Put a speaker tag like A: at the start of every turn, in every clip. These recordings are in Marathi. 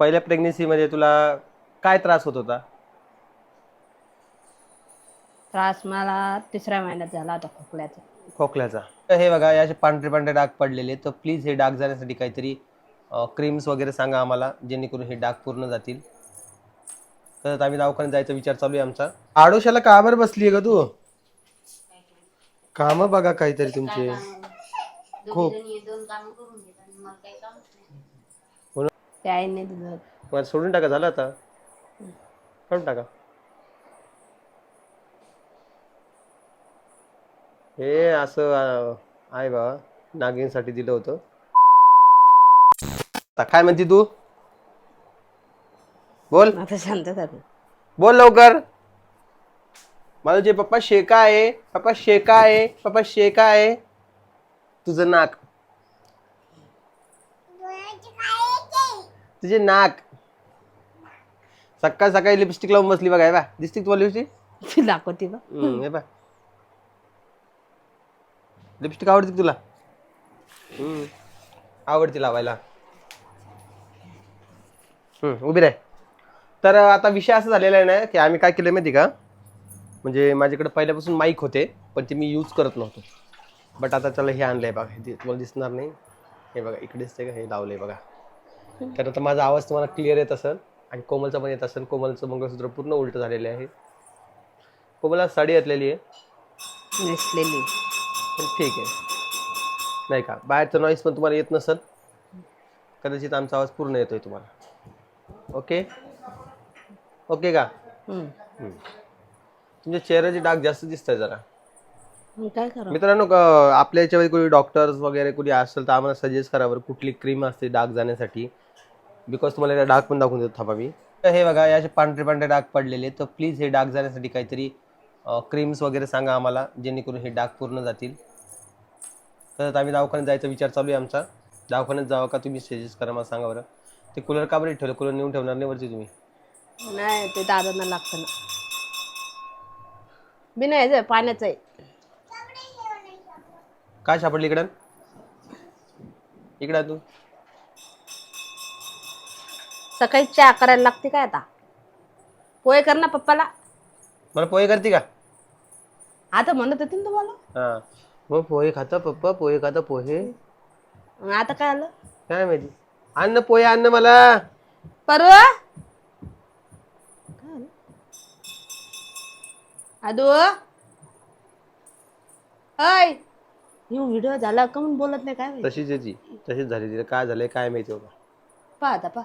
A: पहिल्या प्रेग्नेन्सीमध्ये तुला काय त्रास होत होता?
B: त्रास मला तिसऱ्या महिन्यात झाला होता खोकल्याचा.
A: खोकल्याचा. तर हे बघा याचे पांढरे पांढरे डाग पडलेले तर प्लीज हे डाग जाण्यासाठी काहीतरी क्रीम्स वगैरे सांगा आम्हाला जेणेकरून हे डाग पूर्ण जातील. तर आम्ही दवाखान्यात जायचा विचार चालू आहे आमचा. आडोशाला का बरं बसली आहे का तू. काम बघा काहीतरी तुमचे. खूप.
B: दिलं
A: मला सोडून टाका झालं आता. सोडून टाका. हे असं अं, आहे बा नागिनसाठी दिलं होतं. आता काय म्हणते तू? बोल.
B: आता शांत झालं.
A: बोल लवकर. माझं जे पप्पा शेका आहे पप्पा शेका आहे पप्पा शेका आहे. तुझं नाक. तुझे नाक. सकाळ सकाळी लिपस्टिक लावून बसली बघा हे बा दिसते तुम्हाला लिपस्टिक
B: ती दाखवते बा
A: हम्म, हे बा लिपस्टिक आवडते का तुला? हम्म, आवडते लावायला. हम्म, उभी राह. तर आता विषय असा झालेला आहे ना की आम्ही काय केलं माहिती का? म्हणजे माझ्याकडे पहिल्यापासून माईक होते पण ते मी यूज करत नव्हतो. बट आता त्याला हे आणलंय बघा. हे दि- तुम्हाला दिसणार नाही. हे बघा इकडेच ते हे लावलंय बघा. तर आता माझा आवाज तुम्हाला क्लिअर येत असेल आणि कोमलचा पण येत असेल. कोमलचं मंगळसूत्र पूर्ण उलट झालेले आहे. कोमलला साडी घातलेली आहे.
B: नेसलेली.
A: पण ठीक आहे. नाही का? बाहेरचं नॉईस पण तुम्हाला येत नसेल. कदाचित आमचा आवाज पूर्ण येतोय तुम्हाला. ओके? ओके का. तुमच्या चेहऱ्याचे डाग जास्त दिसत आहे जरा
B: काय
A: मित्रांनो क- आपल्या याच्यामध्ये कोणी डॉक्टर्स वगैरे कोणी असेल तर आम्हाला सजेस्ट करा बरं कुठली क्रीम असते डाग जाण्यासाठी. बिकॉज तुम्हाला याला डाग पण दाखवून देतो थांबा मी. तर हे बघा याचे पांढरे पांढरे डाग पडलेले तर प्लीज हे डाग जाण्यासाठी काहीतरी क्रीम्स वगैरे सांगा आम्हाला जेणेकरून हे डाग पूर्ण जातील. तर आम्ही दवाखान्यात जायचा विचार चालू आहे आमचा. दवाखान्यात जावं का तुम्ही? सजेस्ट करा मला सांगा बरं. ते कूलर का बरं ठेवलं? कूलर नेऊन ठेवणार नाही वरती तुम्ही?
B: नाही ते दादांना लागतं ना. मी नाही जाय पाण्याचं आहे.
A: काय सापडली इकडं? इकडं तू.
B: सकाळी चहा करायला लागते काय आता? पोहे कर ना पप्पाला.
A: मला पोहे करते का?
B: आता म्हणत होते ना तुम्हाला?
A: हा. मग पोहे खाता पप्पा पोहे खाता पोहे.
B: मग आता काय आलं?
A: काय माहिती? अन्न पोहे अन्न मला.
B: परवा? आलं? आदू हाय ही व्हिडिओ झाला का म्हणून बोलत नाही काय माहिती?
A: तशीच याची तशीच झाली तिला. काय झालंय काय माहिती बाबा.
B: पहा आता पहा.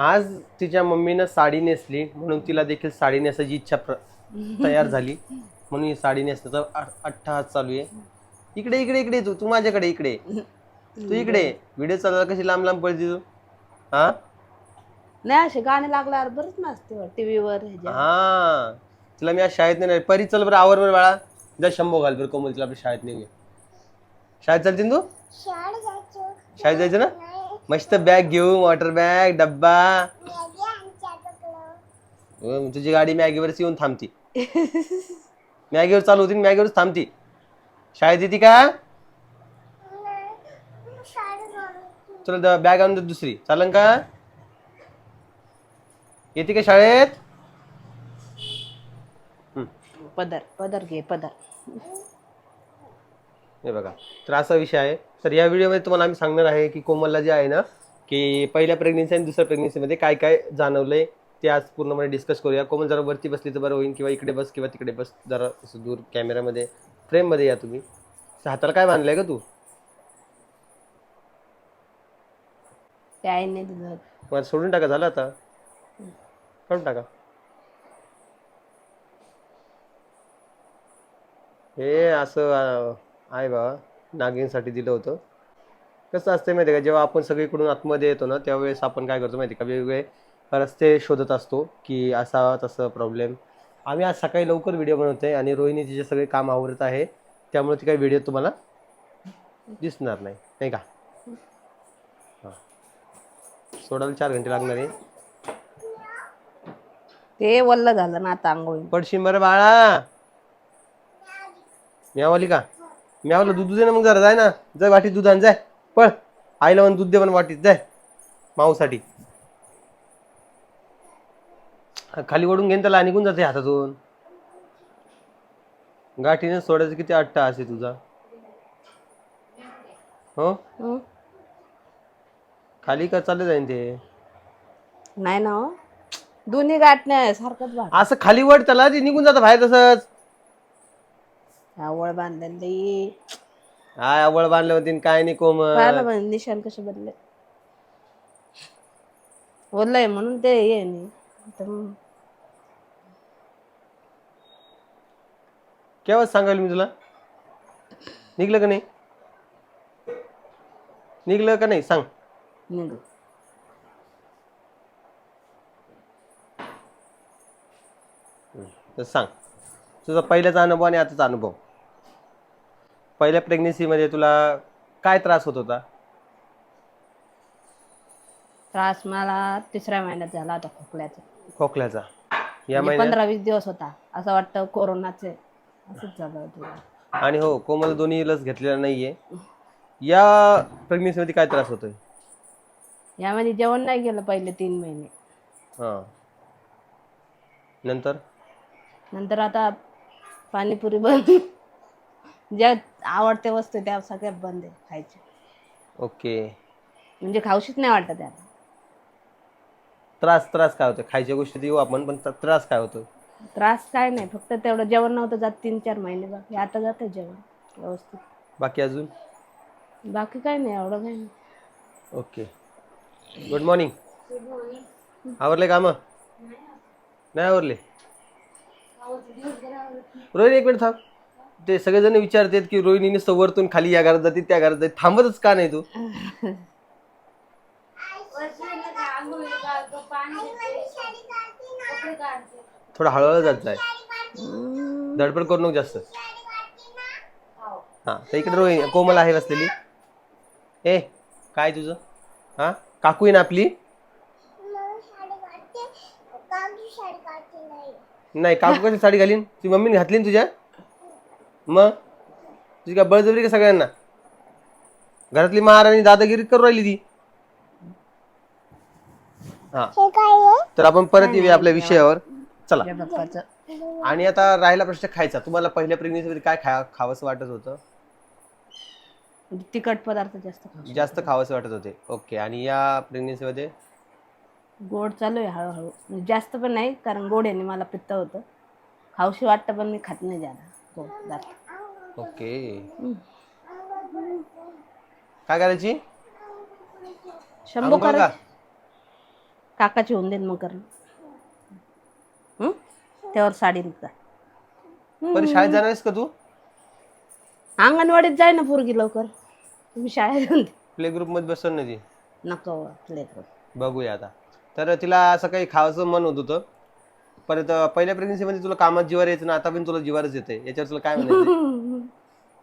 A: आज तिच्या मम्मीनं साडी नेसली म्हणून तिला देखील साडी नेसायची इच्छा प्र तयार झाली. म्हणून ही साडी नेसण्याचा अ- अट्टहास चालू आहे. इकडे इकडे इकडे तू तू माझ्याकडे इकडे. तू इकडे. व्हिडिओ चालला कशी लांब लांब पडते तू? हा?
B: नाही असे गाणे लागल्यावर बरंच नाचते टीव्हीवर
A: हा तिला मी आज शाळेत नाही नेलं. परी चल बरं आवर बरं बाळा. जा शंभो घाल बरं कोमल तिला आपल्या शाळेत नेऊया. शाळेत चालते ना तू? शाळेत जायचं ना? मस्त बॅग घेऊ वॉटर बॅग डब्बा. तुझी गाडी मॅगीवरच येऊन थांबती. मॅगीवर चालू होती मॅगीवरच थांबती. शाळेत येते का? तुला बॅग आणून देतो दुसरी. चालन का? येते का शाळेत?
B: पदर पदर घे पदर.
A: हे बघा तर असा विषय आहे. तर या व्हिडिओमध्ये तुम्हाला आम्ही सांगणार आहे की कोमलला जे आहे ना की पहिल्या प्रेग्नेन्सी आणि दुसऱ्या प्रेग्नेन्सीमध्ये काय काय जाणवलंय ते आज पूर्णपणे डिस्कस करूया. कोमल जरा वरती बसली तर बरं होईल किंवा इकडे बस किंवा तिकडे बस जरा असं दूर कॅमेऱ्यामध्ये फ्रेममध्ये या तुम्ही. हाताला काय बांधलंय का तू?
B: आईने दिलं.
A: मला सोडून टाका झालं आता. सोडून टाका. हे असं आहे बा नागिनसाठी दिलं होतं. कसं असतं माहिती आहे का जेव्हा आपण सगळीकडून आतमध्ये येतो ना त्यावेळेस आपण काय करतो माहिती आहे का वेगवेगळे रस्ते शोधत असतो की असा तसं प्रॉब्लेम आम्ही आज सकाळी लवकर व्हिडिओ बनवतोय आणि रोहिणी तिचे सगळे काम आवरत आहे. त्यामुळे ती काही व्हिडिओ तुम्हाला दिसणार नाही नाही का? हां. सोडायला चार घंटे लागणार आहे.
B: ते वल्ल झालं ना आता आंघोळी.
A: पडशील बरं बाळा. म्यावली का? म्यावलं दूध दे ना मग जरा जाय ना. जाय वाटीत दूध आण जाय. पळ. आईला म्हणून दूध दे पण वाटीत जाय. माऊसाठी. खाली ओढून घेऊन त्याला निघून जाते हातातून. गाठीने सोडायचं किती अट्टा असे तुझा. हो?
B: हं?
A: खाली का चालले जाईन ते?
B: नाही ना हो. दोन्ही गाठण्या सारखंच भाग
A: असं खाली वड त्याला ते निघून जातं बाहेर तसंच.
B: आवळ बांधलेली.
A: काय आवळ बांधलं होती काय नाही कोमल.
B: पाहिलं पण निशाण कसे बदले ओलय म्हणून ते ये नाही. मग.
A: केव्हा सांगायला मी तुला? निघलं का नाही? निघलं का नाही? सांग.
B: निघू.
A: तर सांग. तुझा पहिल्याचा अनुभव आणि आताचा अनुभव. पहिल्या प्रेग्नेन्सीमध्ये तुला काय त्रास होत होता?
B: त्रास मला तिसऱ्या महिन्यात झाला होता खोकल्याचा.
A: खोकल्याचा. या
B: म्हणजे
A: महिन्यात
B: पंधरा वीस दिवस होता. असं वाटतं कोरोनाचे. असंच झालं होतं
A: आणि हो कोमल दोन्ही लस घेतलेला नाहीये. या प्रेग्नेन्सीमध्ये काय त्रास होतोय?
B: यामध्ये जेवण नाही गेलं पहिले तीन महिने.
A: हां. नंतर?
B: नंतर आता पाणीपुरी बंद ज्या आवडते वस्तू त्या सगळ्या बंद आहे खायचे
A: ओके.
B: म्हणजे खाऊशीच नाही वाटत त्याला.
A: त्रास त्रास काय होतो? खायच्या गोष्टी येऊ आपण पण त्र- त्रास काय होतो?
B: त्रास काय नाही फक्त तेवढं जेवण नव्हतं जात तीन चार महिने बाकी आता जातं जेवण व्यवस्थित.
A: बाकी अजून?
B: बाकी काय नाही एवढं काही नाही.
A: ओके. गुड मॉर्निंग आवरले काम? नाही आवरले? रोहिणी एक मिनिट थांब. ते सगळेजण विचारतात की रोहिणीने सवरतून वरतून खाली या घरात जाते त्या घरात जाते. थांबतच का नाही तू? थोडा हळूहळू जात जाय. धडपड करू नको जास्त. हा तर इकडे रोहिणी कोमल आहे बसलेली. ए काय तुझं? हा काकू आहे ना आपली? नाही काकू कशी साडी घालीन? ती मम्मीने घातली ना तुझ्या? मग? तुझी काय बळजबरी का सगळ्यांना? घरातली महाराणी दादागिरी करू राहिली ती. हा. तर आपण परत येऊया आपल्या विषयावर. चला.
B: बाप्पाचं.
A: आणि आता राहिला प्रश्न खायचा. तुम्हाला पहिल्या प्रेग्नेन्सीमध्ये काय खा खावंसं वाटत होतं?
B: म्हणजे तिखट पदार्थ जास्त खाऊ
A: जास्त खावंसं वाटत होते. ओके. आणि या प्रेग्नेन्सीमध्ये?
B: गोड चालू आहे हळूहळू. म्हणजे जास्त पण नाही कारण गोड याने मला पित्त होतं. खाऊशी वाटतं पण मी खात नाही जादा जास्त
A: ओके. काय करायची?
B: शंभू
A: अंघोळ
B: कर? काकाची होऊन देईन मग करणं? त्यावर साडी निघता.
A: परी शाळेत जाणार आहेस का तू?
B: अंगणवाडीत जाय ना पोरगी लवकर. तुम्ही शाळेत जाऊन दे.
A: प्ले ग्रुपमध्ये बसव ना ती.
B: नको लेकरं.
A: बघूया आता. तर तिला असं काही खावायचं मन होत होतं. परत अं, पहिल्या प्रेग्नेन्सीमध्ये तुला कामात जीवार यायचं ना आता पण तुला जीवारच येते याच्यावर तुला काय म्हणायचं?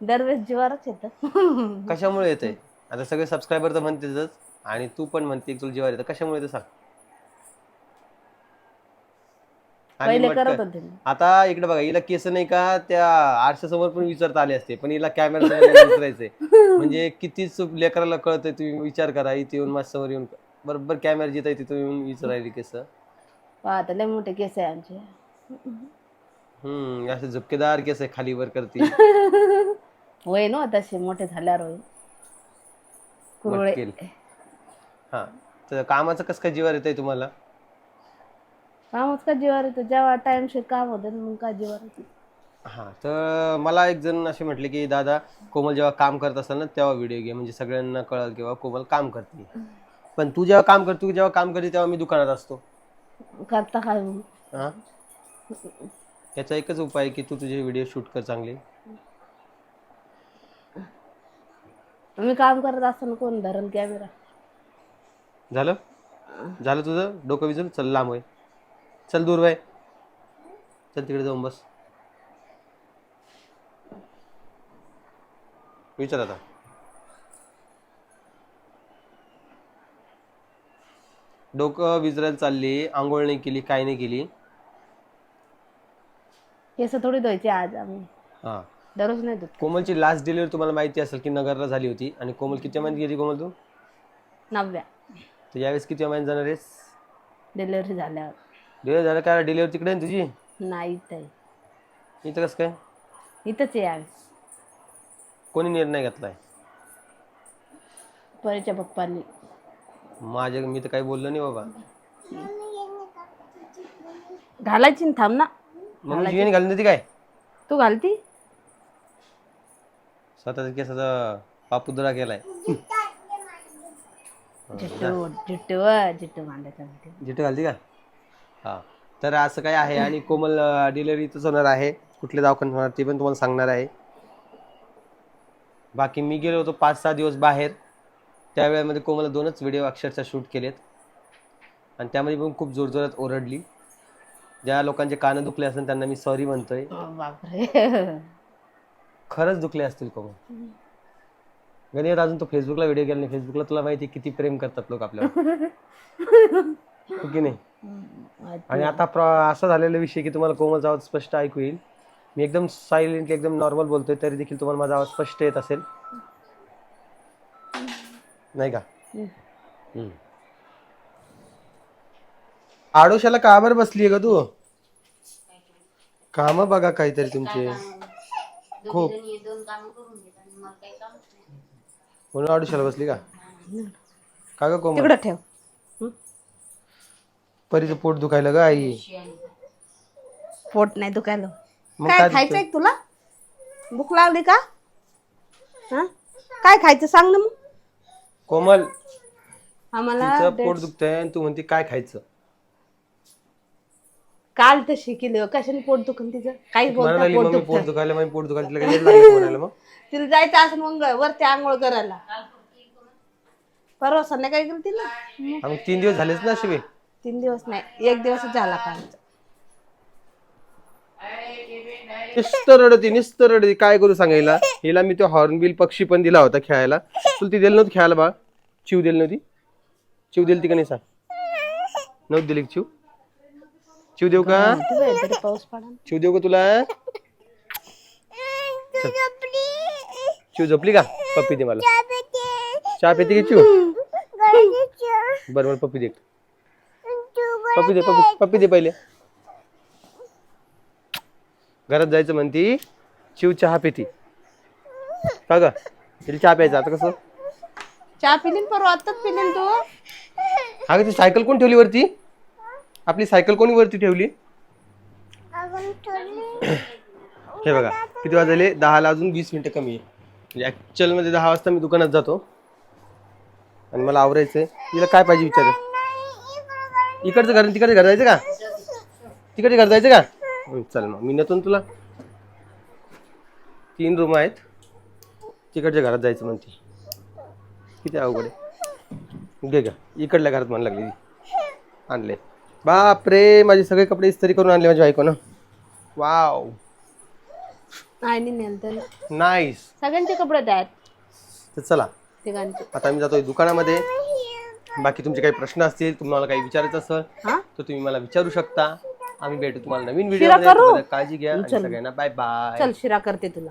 B: दरवेळेस जीवारच येतं.
A: कशामुळे येते आता सगळे सबस्क्रायबर तर म्हणतेच आणि तू पण म्हणते तुला जीवार येतं. कशामुळे येतं सांग. आणि
B: पहिले
A: मटकं-
B: करत होते मी.
A: आता इकडे बघा हिला केस नाही का त्या आरशासमोर पण विचारता आले असते पण हिला कॅमेरा विचारायचंय. म्हणजे कितीच लेकराला कळतंय तुम्ही विचार करा इथे येऊन माझ्यासमोर येऊन. बरोबर कॅमेरा जिथं तिथं येऊन विचारायली केस.
B: पाहता लय मोठे केस आहे आमचे.
A: हम्म असे झुपकेदार केस आहे खाली वर करते.
B: होय ना तसे मोठे झाल्यावर होय कुरळे.
A: मटकेल. हा तर कामाचं कसं काय जीवार येतंय तुम्हाला?
B: कामच का जीवार येतं? जेव्हा टाइमशीर काम होतं ना मग का जीवार येतं?
A: हा तर मला एक जण असे म्हटले की दादा कोमल जेव्हा काम करत असेल ना तेव्हा व्हिडिओ घे. म्हणजे सगळ्यांना कळल किंवा कोमल काम करते. पण तू जेव्हा काम करतो जेव्हा काम करते तेव्हा मी दुकानात असतो.
B: करता काय मग?
A: हा? याचा एकच उपाय आहे की तू तुझे व्हिडिओ शूट कर चांगले.
B: मी काम करत असताना कोण धरण कॅमेरा
A: झालं? झालं तुझं? डोकं विजून चल लांब होय. चल दूर वय चल तिकडे जाऊन बस. विचार आता. डोकं विजरायला चालली आंघोळ नाही केली काय नाही केली.
B: केस थोडी धुवायची आज आम्ही.
A: हा.
B: दररोज नाही धुत.
A: कोमलची लास्ट डिलिव्हरी तुम्हाला माहिती असेल की नगरला झाली होती. आणि कोमल किती महिन्यात गेली कोमल तू?
B: नवव्या.
A: तर यावेळेस किती महिन्यात जाणार आहेस?
B: डिलिव्हरी झाल्यावर.
A: डिलिव्हरी झालं काय डिलिव्हरी तिकडे आहे ना तुझी?
B: नाही ताई
A: इथं कसं काय?
B: इथंच आहे यावेळेस
A: कोणी निर्णय घेतलाय?
B: परीच्या पप्पांनी.
A: माझ्या मी तर काही बोललो नाही बाबा.
B: घालायची ना थांब ना.
A: मग जीवन घालून देते काय?
B: तू घालती?
A: स्वतःचा केसाचा पापुदरा केलाय.
B: मांडायचा म्हणते.
A: जिथे घालते का? हा. तर असं काय आहे आणि कोमल डिलिव्हरी इथंच होणार आहे. कुठले दवाखान्यात होणार ते पण तुम्हाला सांगणार आहे. बाकी मी गेलो होतो पाच सहा दिवस बाहेर. त्यावेळेमध्ये कोमलला दोनच व्हिडिओ अक्षरशः शूट केलेत. आणि त्यामध्ये पण खूप जोरजोरात ओरडली. ज्या लोकांचे कानं दुखले असेल त्यांना मी सॉरी म्हणतोय.
B: बापरे.
A: खरंच दुखले असतील कोमल. गणित अजून तो फेसबुकला व्हिडिओ केला नाही. फेसबुकला तुला माहिती आहे किती प्रेम करतात लोक आपल्यावर. हो की नाही? आणि आता प्र असा झालेला विषय की तुम्हाला कोमलचा आवाज स्पष्ट ऐकू येईल. मी एकदम सायलेंटली एकदम नॉर्मल बोलतोय तरी देखील तुम्हाला माझा आवाज स्पष्ट येत असेल. नाही का? हम्म. आडोशाला का बरं बसलीये का तू? काम बघा काहीतरी तुमचे. खूप. म्हणून आडोशाला बसली का? का ग कोमल?
B: तिकडं ठेव?
A: परीचं पोट दुखायला ग आई.
B: पोट नाही दुखायला.
A: मग
B: काय
A: काय
B: खायचंय का तुला? भूक लागली का? हा? काय खायचं सांग ना मग.
A: कोमल
B: आम्हाला
A: तिचं पोट दुखतंय आणि तू म्हणते काय खायचं?
B: काल तर शिकली कशाने पोट दुखन तिचं? काही बोलता पोट
A: मम्मी
B: दुखत
A: पोट दुखायला पोट दुखायला तिला काही लागलं म्हणायला मग.
B: तिला जायचं असं मग वरती आंघोळ करायला. परवा संध्याकाळी गेली ती ना
A: हा, मग तीन दिवस झालेच ना शिवे
B: तीन दिवस नाही एक दिवसच झाला काल
A: नुसतं रडती नुसतं रडती काय करू सांगायला? हिला मी तो हॉर्नबिल पक्षी पण दिला होता खेळायला. तुला ती दिली नव्हती खेळायला बा चिव दिली नव्हती? चिव दिली ती का नाही सांग? नव्हती दिली का चिव चिव देऊ का?
B: पाऊस
A: चिव देऊ का तुला? चिव झोपली का? पप्पी दे मला. चहा पिते की चिव बरं बरं पप्पी दे. पप्पी दे पप्पी पप्पी दे पहिले. घरात जायचं म्हणती चिव चहा पिती. का ग? तिला चहा प्यायचा आता कसं?
B: चहा पिलीन परवा आत्ताच पिलीन तू.
A: अगं ती सायकल कोण ठेवली वरती? आपली सायकल कोणी वरती ठेवली? हे बघा किती वाजले? दहाला अजून वीस मिनिटं कमी आहे. म्हणजे actual मध्ये दहा वाजता मी दुकानात जातो. आणि मला आवरायचंय. तिला काय पाहिजे विचार? इकडचं घर तिकडचं घर जायचं का? तिकडे घर जायचं का? चल मग. मी नेतो ना तुला. तीन रूम आहेत. तिकडच्या घरात जायचं म्हणते. किती अवघड आहे. घे का इकडल्या घरात म्हणायला लागली. आणले. बापरे माझे सगळे कपडे इस्त्री करून आणले माझ्या वाव.
B: आईने नेल त्याला
A: नाईस
B: सगळ्यांचे कपडे द्यात
A: तर चला.
B: तिघांचे.
A: आता आम्ही जातोय दुकानामध्ये. बाकी तुमचे काही प्रश्न असतील तुम्हाला काही विचारायचं असेल तर तुम्ही मला विचारू शकता. आम्ही भेटू तुम्हाला नवीन
B: शिरा
A: व्हिडिओ? काळजी घ्या आणि सगळ्यांना बाय बाय
B: चल शिरा करते तुला.